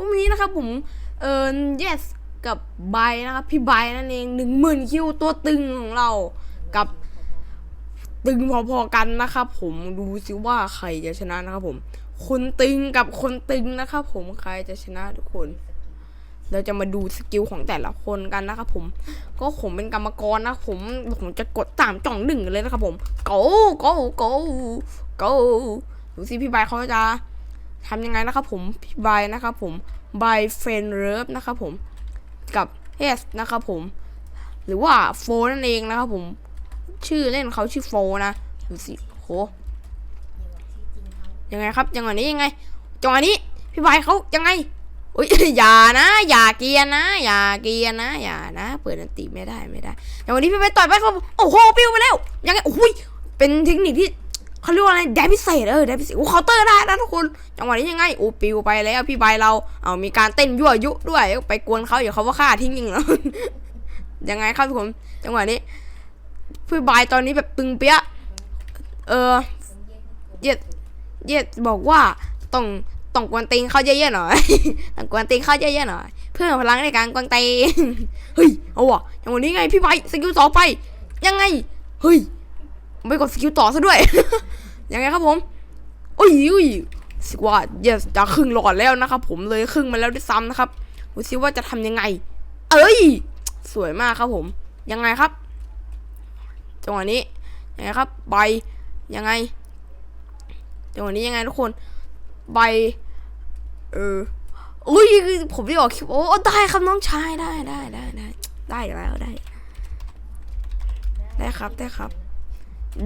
รุ่งนี้นะครับผมเออ yes กับไบนะครับ พี่ไบนั่นเองหนึ่งหมื่นคิวตัวตึงของเรากับตึงพอๆกันนะครับผมดูซิว่าใครจะชนะนะครับผม คนตึงกับคนตึงนะครับผมใครจะชนะทุกคน เราจะมาดูสกิลของแต่ละคนกันนะครับผม ก็ผมเป็นกรรมกรนะผมผมจะกดตามจ่องหนึ่งเลยนะครับผม go go go go ดูสิพี่ใบเขาจะ ทำยังไงนะครับผมพี่ใบนะครับผม by f r i e n d love นะครับผมกับ s นะครับผม หรือว่าโฟนั่นเองนะครับผม ชื่อเล่นเขาชื่อโฟนะดูสิโหยังไงครับจังหวะนี้ยังไงจังหวะนี้ พี่ใบเขายังไงอุ้ยอย่านะ อย่าเกียร์นะ อย่าเกียร์นะ อย่านะ เปิดอันติไม่ได้ไม่ได้จังหวะนี้พี่ใบต่อยไปครับโอ้โหปิ้วไปแล้วยังไงโอ้ยเป็นเทคนิคที่ เขาเรียกว่าอะไรได้พิเศษเออได้พิเศษโอ้เคาน์เตอร์ได้นะทุกคนจังหวะนี้ยังไงโอ้ปิวไปแล้วพี่ใบเราเอามีการเต้นยั่วยุด้วยไปกวนเขาอย่าเขาว่าฆ่าทิ้งจริงแล้วยังไงครับทุกคนจังหวะนี้พี่ใบตอนนี้แบบตึงเปี้ยเออเย็ดเย็ดบอกว่าต้องต้องกวนตีนเขาเยอะๆหน่อยต้องกวนตีนเขาเยอะๆหน่อย เพื่อพลังในการกวนตีนเฮ้ยเอาวะอย่างวันนี้ไงพี่ใบสกิลต่อไป ยังไงเฮ้ย ไม่กดสกิลต่อซะด้วย ยังไงครับผมอุ้ยอุ้ยสิว่าเยสจะครึ่งหลอดแล้วนะครับผมเลยครึ่งมาแล้วด้วยซ้ำนะครับดูสิว่าจะทำยังไง เอ้ย สวยมากครับผม ยังไงครับจังหวะนี้ยังไงครับใบยังไงจังหวะนี้ยังไงทุกคนใบเอออุ้ยผมไม่ออกคลิปโอ้ได้ครับน้องชายได้ได้ได้ได้ได้แล้วได้ได้ครับได้ครับ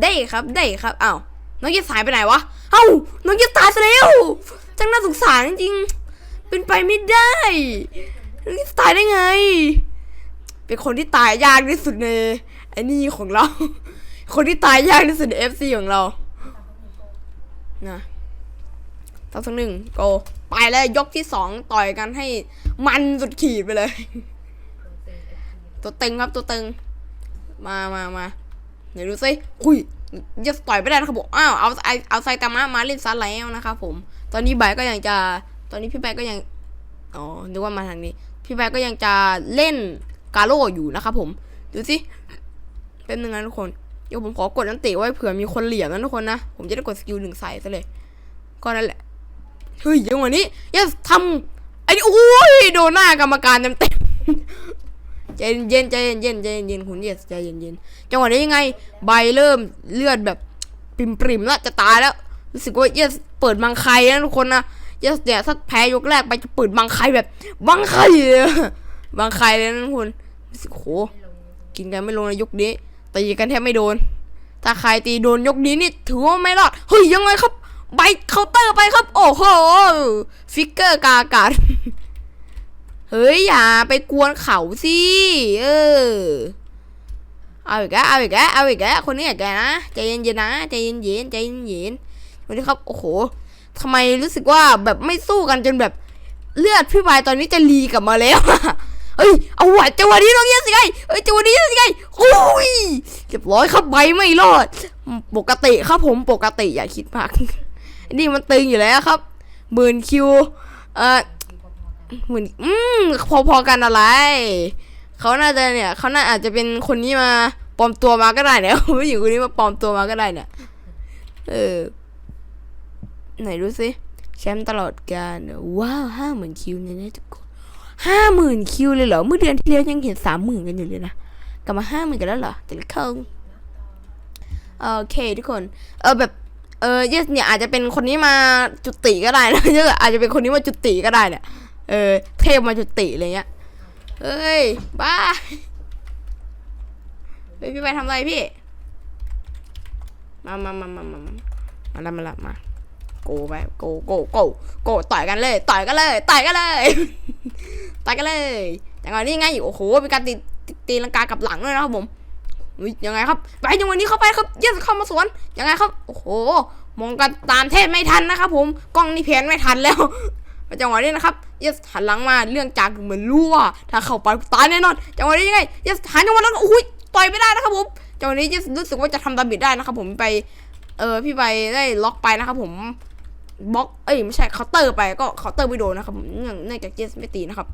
ได้ครับได้ครับอ้าวน้องยิสายไปไหนวะเอ้าน้องยิสตายซะแล้วจังน่าสงสารจริงๆเป็นไปไม่ได้น้องยิสตายได้ไง เป็นคนที่ตายยากที่สุดในไอ้นี่ของเรา คนที่ตายยากที่สุดใน FC ของเรานะต่อสักหนึ่งโกไปแล้วยกที่สองต่อยกันให้มันสุดขีดไปเลย ตัวเตึงครับตัวเตึงมามามา เดี๋ยวดูสิคุยจะต่อยไม่ได้นะครับผมอ้าวเอาเอาเอาไซตามะมาเล่นซะแล้วนะครับผม ตอนนี้ใบก็ยังจะ ตอนนี้พี่ใบก็ยังอ๋อนึกว่ามาทางนี้ พี่ใบก็ยังจะเล่นกาโร่อยู่นะครับผมดูสิเป็นยังไงทุกคนเดี๋ยวผมขอกดอันติไว้เผื่อมีคนเหลี่ยมนะทุกคนนะผมจะได้กดสกิลหนึ่งใส่ซะเลย ก็นั่นแหละเฮ้ยยังวันนี้ย่าทำไอ้นี่โอ้ยโดนหน้ากรรมการเต็มเต็ม ใจเย็นใจเย็นใจเย็นใจเย็นคุณเยสใจเย็นเย็นจังหวะนี้ยังไง ใบเริ่มเลือดแบบปริมปริมแล้วจะตายแล้ว รู้สึกว่าเยสเปิดบังไคนะทุกคนนะเยสเนี่ยถ้าแพ้ยกแรกไปจะเปิดบังไคแบบบังไคเลยบังไคเลยนะทุกคนรู้สึกโหกินกันไม่ลงในยกนี้ตีกันแทบไม่โดน ถ้าใครตีโดนยกนี้นี่ถือว่าไม่รอดเฮ้ยยังไงครับใบเคาน์เตอร์ไปครับ โอ้โห ฟิกเกอร์กากัด เฮ้ยอย่าไปกวนเขาสิเออเอาอีกแล้วเอาอีกแล้วเอาอีกแล้วคนนี้อีกแล้วนะใจเย็นๆนะใจเย็นๆใจเย็นๆวันนี้ครับโอ้โหทำไมรู้สึกว่าแบบไม่สู้กันจนแบบเลือดพี่บายตอนนี้จะรีกลับมาแล้วเฮ้ยเอาว่ะจังหวะนี้น้องเยสไงเฮ้ยจังหวะนี้เยสไงโอ้ยเรียบร้อยครับใบไม่รอด ปกติครับผมปกติอย่าคิดมากนี่มันตึงอยู่แล้วครับหมื่นคิวเอ่อ หมื่นอืมพอๆกันอะไร เขาน่าจะเนี่ยเขาน่าอาจจะเป็นคนนี้มาปลอมตัวมาก็ได้เนี่ยผู้หญิงคนนี้มาปลอมตัวมาก็ได้เนี่ย เออ ไหนดูสิแชมป์ตลอดกาลว้าวห้าหมื่นคิวเนี่ยนะทุกคนห้าหมื่นคิวเลยเหรอ เมื่อเดือนที่แล้วยังเห็นสามหมื่นกันอยู่เลยนะ กลับมาห้าหมื่นกันแล้วเหรอแต่ละคนโอเคทุกคน เออแบบ เออเยสเนี่ยอาจจะเป็นคนนี้มาจุติก็ได้นะเยสอาจจะเป็นคนนี้มาจุติก็ได้เนี่ย เออ เทพมาจุติอะไรเงี้ยเอ้ย บ้าเฮ้ยพี่ไปทำอะไรพี่มามามามามามามาละมาละมา โกไปโกโกโกโกต่อยกันเลย ต่อยกันเลย ต่อยกันเลย ต่อยกันเลยอย่างไรนี่ไงโอ้โหมีการตีตีลังกากับหลังด้วยนะครับผมยังไงครับ ไปจังหวะนี้เข้าไปครับเยสเข้ามาสวน ยังไงครับ โอ้โห มองกันตามเทพไม่ทันนะครับผม กล้องนี่แพนไม่ทันแล้ว จังหวะนี้นะครับ เยสหันหลังมาเรื่องจากเหมือนรู้ว่าถ้าเข้าไปตายแน่นอนจังหวะนี้ยังไงเยสหันจังหวะนั้นอุ้ยต่อยไม่ได้นะครับผมจังหวะนี้เยสรู้สึกว่าจะทำดาบิดได้นะครับผมไปเออพี่ไปได้ล็อกไปนะครับผมบล็อกเอ้ยไม่ใช่เคาน์เตอร์ไปก็เคาน์เตอร์ไม่โดนนะครับผมเนื่องเนื่องจากเจสไม่ตีนะครับ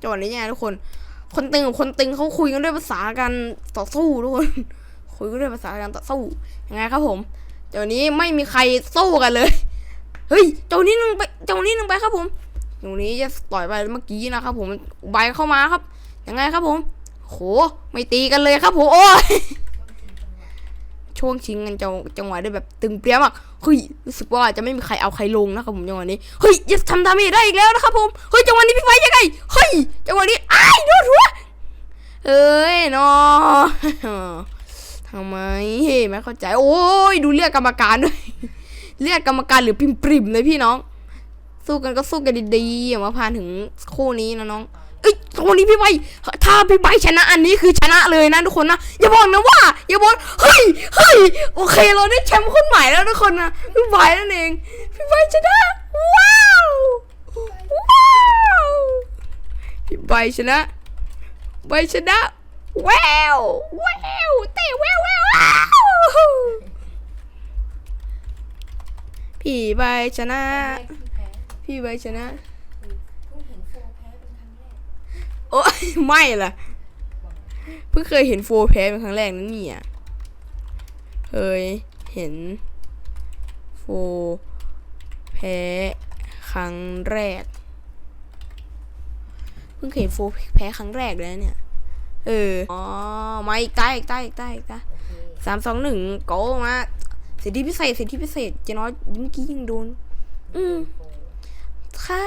จังหวะนี้ยังไงทุกคน คนตึงกับคนตึงเขาคุยกันด้วยภาษาการต่อสู้ทุกคนคุยกันด้วยภาษาการต่อสู้ยังไงครับผมจังหวะนี้ไม่มีใครสู้กันเลย เฮ้ยจังหวะนี้นึงไปจังหวะนี้นึงไปครับผม จังนี้จะต่อยไปเมื่อกี้นะครับผมใบเข้ามาครับ ยังไงครับผม โห ไม่ตีกันเลยครับผมโอ้ยช่วงชิงกันจังจังหวะได้แบบตึงเปรี้ยมากเฮ้ยรู้สึกว่าจะไม่มีใครเอาใครลงนะครับผมจังหวะนี้เฮ้ยจะทำดาเมจได้อีกแล้วนะครับผมเฮ้ยจังหวะนี้พี่ไฟยังไงเฮ้ยจังหวะนี้อ้ายโดนหัวเอ้ยนอทำไมไม่เข้าใจ โอ้ยดูเรียกกรรมการด้วยเรียกกรรมการหรือปริมปริมเลยพี่น้อง สู้กันก็สู้กันดีๆอย่ามาพานถึงคู่นี้นะน้องเอ้ยตรงนี้พี่ใบถ้าพี่ใบชนะอันนี้คือชนะเลยนะทุกคนนะอย่าบอกนะว่าอย่าบอกเฮ้ยเฮ้ยโอเคเราได้แชมป์คนใหม่แล้วทุกคนนะพี่ใบนั่นเอง พี่ใบชนะว้าวว้าวพี่ใบชนะใบชนะแววแววเต้แววแวว้าวพี่ใบชนะ พี่ใบชนะโอ้ยไม่ล่ะ เพิ่งเคยเห็นโฟร์แพ้เป็นครั้งแรกนั่นนี่อะเคยเห็นโฟร์แพ้ครั้งแรก เพิ่งเคยเห็นโฟร์แพ้ครั้งแรกเลยนะเนี่ย เออ อ๋อ มาอีกตาอีกตาอีกตาอีกตาสามสองหนึ่งโกมาสิทธิพิเศษสิทธิพิเศษเจน้อยเมื่อกี้ยิงโดน อืม ถ้า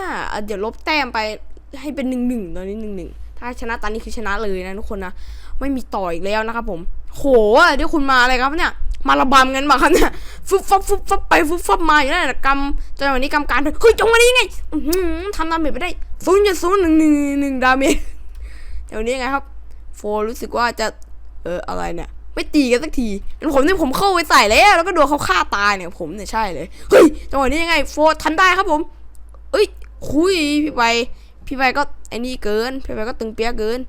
เดี๋ยวลบแต้มไปให้เป็นหนึ่งหนึ่งตอนนี้หนึ่งหนึ่งถ้าชนะตอนนี้คือชนะเลยนะทุกคนนะไม่มีต่ออีกแล้วนะครับผมโหเดี๋ยวคุณมาอะไรครับเนี่ยมาระบำกันมาครับเนี่ยฟึบฟับฟึบฟับไปฟึบฟับมาอยู่นั่นแหละกำจังหวะนี้กำการเฮ้ยจังหวะนี้ไงทำดาเมจไปได้ศูนย์จุดศูนย์หนึ่งหนึ่งหนึ่งดาเมจจังหวะนี้ไงครับ โฟรู้สึกว่าจะเอออะไรเนี่ยไม่ตีกันสักทีแล้วผมเนี่ยผมเข้าไปใส่แล้วแล้วก็โดนเขาฆ่าตายเนี่ยผมเนี่ยใช่เลยเฮ้ยจังหวะนี้ยังไง โฟทันได้ครับผม เอ้ย คุยพี่ใบพี่ใบก็ไอ้นี่เกิน พี่ใบก็ตึงเปียกเกิน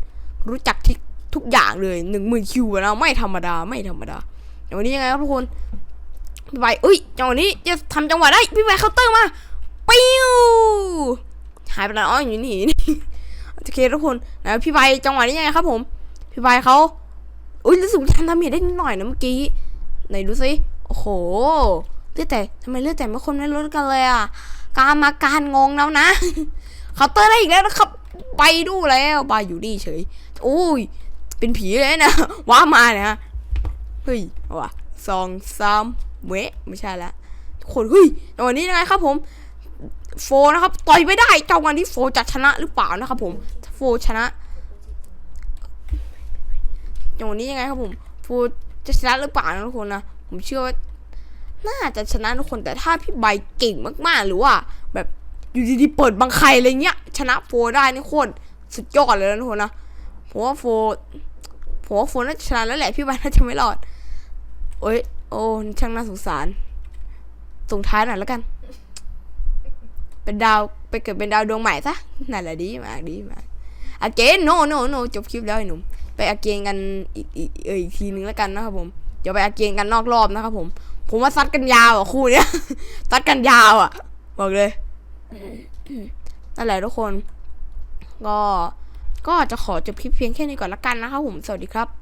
รู้จักทิกทุกอย่างเลยหนึ่งหมื่นคิวแล้วไม่ธรรมดาไม่ธรรมดาอย่วันนี้ยังไงครับทุกคนพี่ใบเอ้ยจังหวะนี้จะทำจังหวะได้พี่ใบเคาน์เตอร์มาปิ้วหายไปแล้วอ๋ออยู่นี่โอเคทุกคนแล้วพี่ใบจังหวะนี้ยังไงครับ ผม พี่ใบเขาอุ้ยรู้สึกว่าทำดาเมจได้นิดหน่อยนะเมื่อกี้ไหนดูสิโอ้โหเลือดแต่ทำไมเลือดแต่ไม่คนไม่ลดกันเลยอะ การมาการงงแล้วนะเคาน์เตอร์ได้อีกแล้วนะครับไปดูแล้วบายอยู่นี่เฉยโอ้ย เป็นผีเลยนะว้ามาเนี่ยฮะเฮ้ยว่ะสองสามเวะไม่ใช่ละทุกคนเฮ้ยจังหวะนี้ยังไงครับผม โฟนะครับต่อยไม่ได้จังหวะนี้โฟจะชนะหรือเปล่านะครับผมโฟชนะจังหวะนี้ยังไงครับผมโฟจะชนะหรือเปล่านะทุกคนนะผมเชื่อว่า น่าจะชนะทุกคนแต่ถ้าพี่ใบเก่งมากๆ หรือว่า แบบอยู่ดีๆเปิดบังใครอะไรเงี้ย ชนะโฟได้นี่โคตรสุดยอดเลยนะทุกคนนะผมว่าโฟผมว่าโฟน่าจะชนะแล้วแหละพี่ใบน่าจะไม่รอดโอ้ยโอ้ช่างน่าสงสารส่งท้ายหน่อยแล้วกัน เป็นดาวไปเกิดเป็นดาวดวงใหม่ซะนั่นแหละดีมากดีมากอาเกนโนโนโนจบคลิปแล้วไอ้หนุ่มไปอาเกนกันอีกอีกเอออีกทีนึงแล้วกันนะครับผมเดี๋ยวไปอาเกนกันนอกรอบนะครับผม ผมว่าซัดกันยาวอะคู่เนี้ยซัดกันยาวอะ บอกเลยนั่นแหละทุกคน ก็ก็จะขอจบคลิปเพียงแค่นี้ก่อนละกันนะครับผมสวัสดีครับ